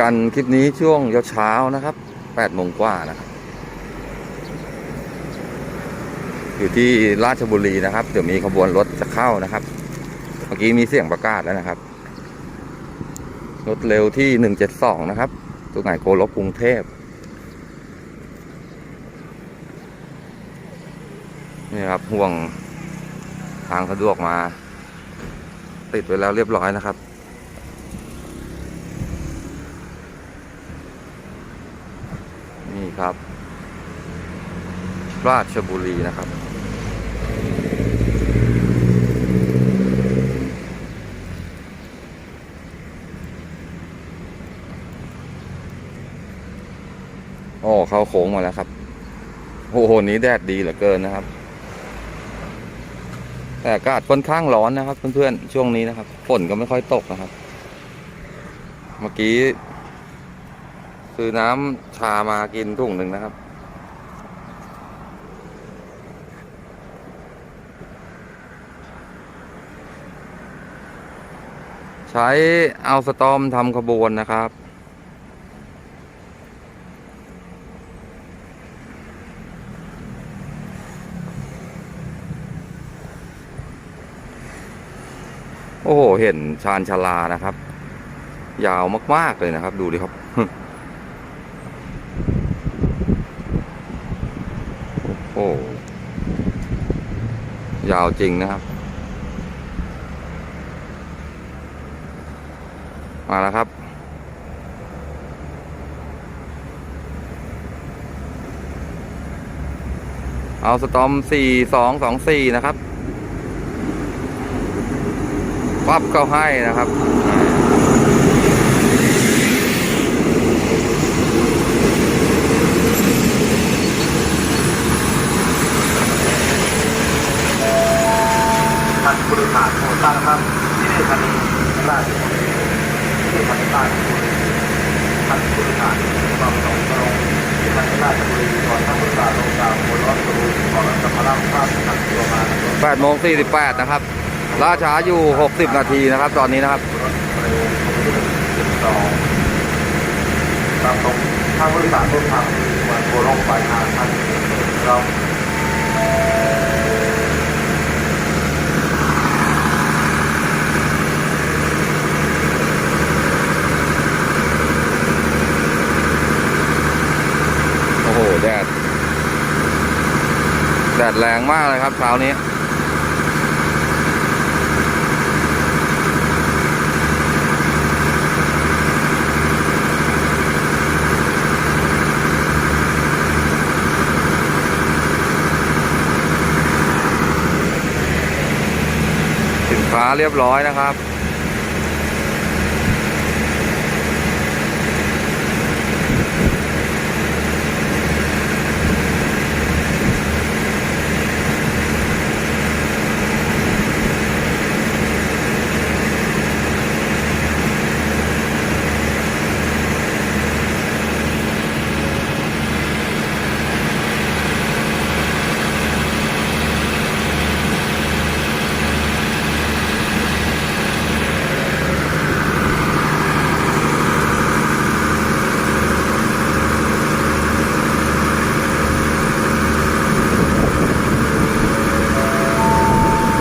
กันคลิปนี้ช่วงเช้าๆนะครับแปดโมงกว่านะครับ อยู่ที่ราชบุรีนะครับ เดี๋ยวมีขบวนรถจะเข้านะครับ เมื่อกี้มีเสียงประกาศแล้วนะครับ รถเร็วที่หนึ่งเจ็ดสองนะครับตัวไหนโกลบกรุงเทพนี่ครับห่วงทางสะดวกมา ติดไว้แล้วเรียบร้อยนะครับ ครับ ราชบุรีนะครับ โอ้เข้าโค้งมาแล้วครับโอ้โหนี้แดดดีเหลือเกินนะครับ แต่อากาศค่อนข้างร้อนนะครับ เพื่อนๆ ช่วงนี้นะครับ ฝนก็ไม่ค่อยตกนะครับ เมื่อกี้ ซื้อน้ำชามากินถุงหนึ่งนะครับ ใช้เอาสตอมทำขบวนนะครับโอ้โห เห็นชานชาลานะครับ ยาวมาก ๆ เลยนะครับ ดูดิครับ อ้ยาวจริงนะครับ มาแล้วครับ เอาสตอมสี่สองสองสี่นะครับปั๊บเข้าให้นะครับ ท่านผู้โดยสารโปรดทราบนะครับที่นี่ธานีราชบุรีที่นี่ธานีราชบุรีท่านผู้โดยสารความสงตรงที่ธานีราชบุรีก่อนท่านผู้โดยสารลงจากบนรถกระบะก่อนรถจะมารับภาพทางตัวมานะครับ8โมง48นะครับล่าช้าอยู่60นาทีนะครับ ตอนนี้นะครับตามตรงท่านผู้โดยสารต้นทางวันโคลงปลายทางท่านเรา โอ้โห แดด แดดแรงมากเลยครับเช้านี้สินค้าเรียบร้อยนะครับ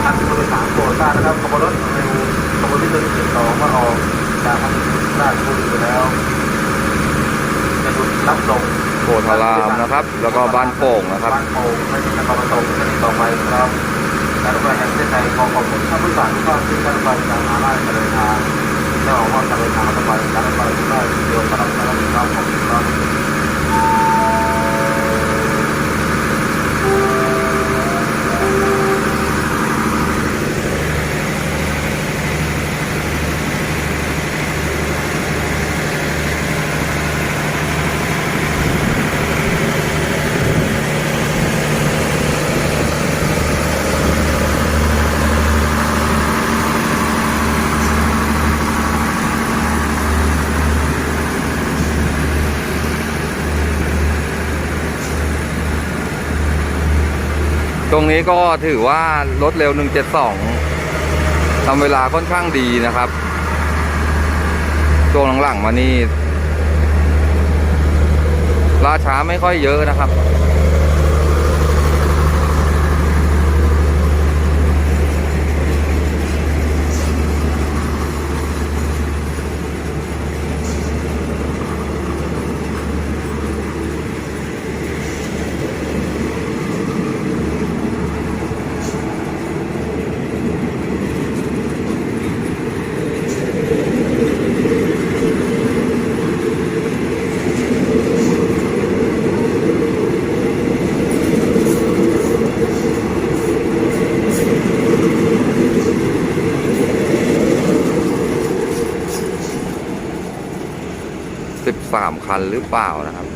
ท่านผู้โดยสารโปรดทราบนะครับขบวนรถเร็วขบวนที่หนึ่งสิบสองมาออกจากทางราชบุรีไปแล้วจะหยุดรับลง โพธารามนะครับ แล้วก็บ้านโป่งนะครับบ้านโป่งไม่ใช่นครปฐมต่อไปครับการรถไฟแห่งประเทศไทยขอขอบคุณท่านผู้สานทุกท่านที่การรถไฟจารมาได้มาเดินทางเจ้าของว่าการเดินทางรถไฟการรถไฟได้เดียวกับเราครับขอบคุณครับ รงนี้ก็ถือว่ารถเร็ว 172ทำเวลาค่อนข้างดีนะครับช่วงหลังๆมานี่ล่าช้าไม่ค่อยเยอะนะครับ สามคันหรือเปล่านะครับ